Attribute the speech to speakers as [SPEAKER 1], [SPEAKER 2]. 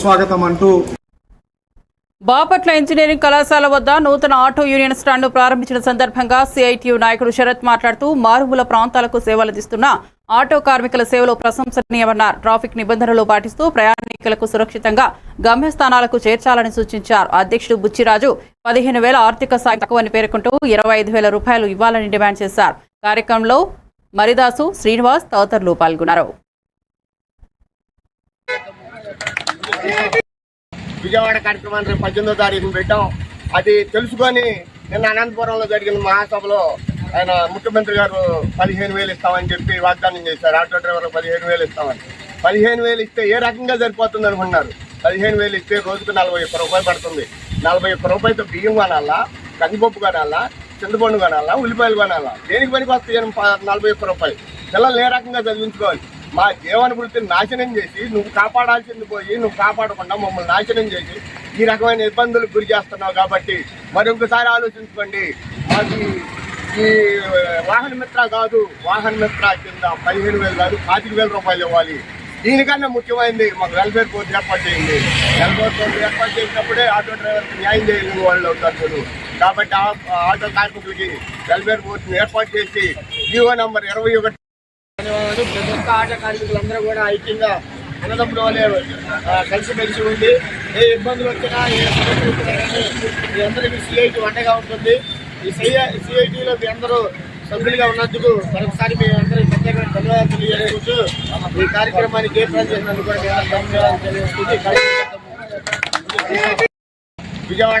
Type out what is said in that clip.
[SPEAKER 1] స్వాగతం అంటూ
[SPEAKER 2] బాపట్ల ఇంజనీరింగ్ కళాశాల వద్ద నూతన ఆటో యూనియన్ స్టాండ్ ప్రారంభించిన సందర్భంగా సిఐటియు నాయకుడు శరత్ మాట్లాడుతూ మారుమూల ప్రాంతాలకు సేవలందిస్తున్న ఆటో కార్మికుల సేవలు ప్రశంసనీయమన్నారు. ట్రాఫిక్ నిబంధనలు పాటిస్తూ ప్రయాణికులకు సురక్షితంగా గమ్యస్థానాలకు చేర్చాలని సూచించారు. అధ్యక్షుడు బుచ్చిరాజు పదిహేను వేల ఆర్థిక సాయం తక్కువని పేర్కొంటూ ఇరవై ఐదు వేల రూపాయలు ఇవ్వాలని డిమాండ్ చేశారు. కార్యక్రమంలో మరిదాసు శ్రీనివాస్ తదితరులు పాల్గొన్నారు.
[SPEAKER 3] విజయవాడ కార్యక్రమాన్ని రేపు పద్దెనిమిదో తారీఖున పెట్టాం. అది తెలుసుకొని నిన్న అనంతపురంలో జరిగిన మహాసభలో ఆయన ముఖ్యమంత్రి గారు పదిహేను వేలు ఇస్తామని చెప్పి వాగ్దానం చేశారు. ఆటో డ్రైవర్లకు పదిహేను వేలు ఇస్తామని. పదిహేను వేలు ఇస్తే ఏ రకంగా సరిపోతుంది అనుకున్నారు? పదిహేను వేలు ఇస్తే రోజుకు నలభై ఒక్క రూపాయలు పడుతుంది. నలభై ఒక్క రూపాయలతో బియ్యం కొనాలా? కందిపప్పు కొనాలా? చింతపండు కొనాలా? ఉల్లిపాయలు కొనాలా? దేనికి పనికి వస్తాయి ప- నలభై ఒక్క రూపాయలు? పిల్లలు ఏ రకంగా చదివించుకోవాలి? మా జీవన వృత్తిని నాశనం చేసి నువ్వు కాపాడాల్సింది పోయి నువ్వు కాపాడకుండా మమ్మల్ని నాశనం చేసి ఈ రకమైన ఇబ్బందులకు గురి చేస్తున్నావు కాబట్టి మరి ఆలోచించుకోండి. మాకు ఈ- వాహన మిత్ర కాదు వాహన మిత్ర కింద పదిహేను వేలు కాదు పాతిక వేల రూపాయలు ఇవ్వాలి. దీనికన్నా ముఖ్యమైనది మాకు వెల్ఫేర్ బోర్డు ఏర్పాటు చేయండి. వెల్ఫేర్ బోర్డు ఏర్పాటు చేసినప్పుడే ఆటో డ్రైవర్కి న్యాయం చేయలేని వాళ్ళు అవుతారు కాబట్టి ఆ ఆటో కార్మికులకి వెల్ఫేర్ బోర్డుని ఏర్పాటు చేసి జీవో నంబర్ ఇరవై ఒకటి ధన్యవాదాలు. ప్రతి ఒక్క ఆట కార్మికులందరూ కూడా ఐక్యంగా అన్నదమ్ముడు వలె కలిసిమెలిసి ఉండి ఏ ఇబ్బందులు వచ్చినా ఏ సమస్యలు వచ్చినా కానీ మీ అందరికీ సిఐటి వండగా ఉంటుంది. ఈ సిఐ సిఐటిలో మీ అందరూ సభ్యులుగా ఉన్నందుకు మరొకసారి మీ అందరికీ ప్రత్యేకమైన ధన్యవాదాలు తెలియజేసుకుంటూ ఈ కార్యక్రమానికి ఏ ప్రజలు కూడా ధన్యవాదాలు తెలియజేసుకుంటూ విజయవాడ